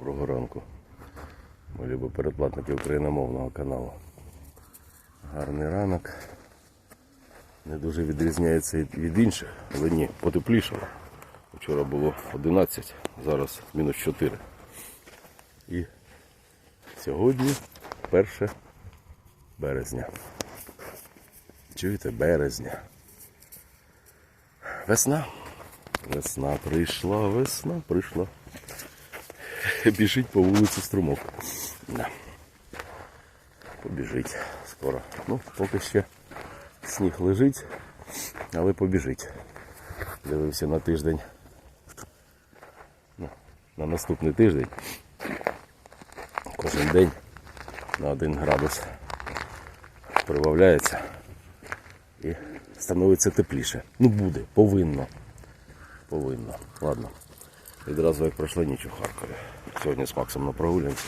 Доброго ранку. Ми любі передплатники україномовного каналу. Гарний ранок. Не дуже відрізняється від- від інших, але ні, потеплішало. Вчора було 11, зараз мінус 4. І сьогодні 1 березня. Чуєте, березня. Весна. Весна прийшла, весна прийшла. Біжить по вулиці струмок. Да. Побіжить скоро. Ну, поки ще сніг лежить, але побіжить. Дивився на тиждень. Ну, на наступний тиждень. Кожен день на один градус прибавляється і становиться тепліше. Ну буде, повинно. Повинно. Ладно. Відразу як пройшла ніч у Харкові. Сьогодні з Максом на прогулянці.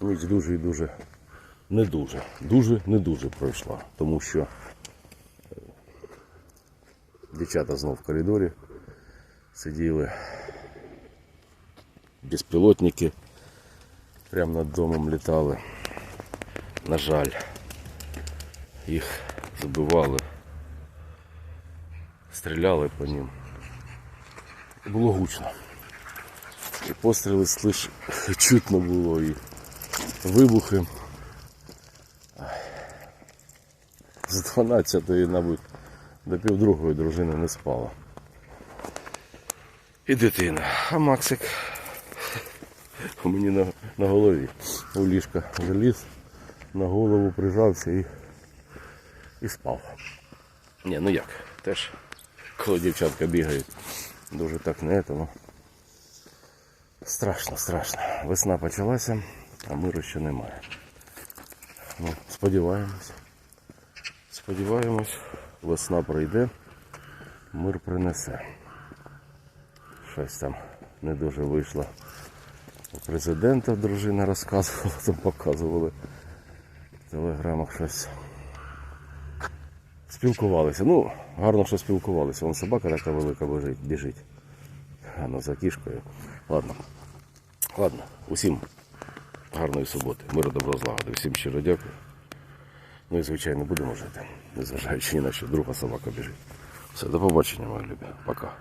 Ніч дуже і дуже не дуже. Дуже не дуже пройшла. Тому що е, дівчата знов в коридорі сиділи. Безпілотники прямо над домом літали. На жаль, їх збивали, стріляли по ним. Було гучно. І постріли слиш чутно було, і вибухи. З 12-ї, мабуть, до півдругої дружина не спала. І дитина. А Максик у мені на, на голові. У ліжка заліз, на голову прижався і, і спав. Ні, ну як, теж, коли дівчатка бігають, дуже так не тому. Страшно, страшно. Весна почалася, а миру ще немає. Ну, сподіваємось. Сподіваємось, весна прийде, мир принесе. Щось там не дуже вийшло. У президента дружина розказувала, там показували в телеграмах щось. Спілкувалися. Ну, гарно, що спілкувалися. Вон собака така велика біжить. біжить. А ну за кішкою. Ладно. Ладно, усім гарної суботи. Миру добро злагоди. Всім щиро дякую. Ну і звичайно будемо жити, незважаючи ні на що друга собака біжить. Все, до побачення, мої любі. Пока.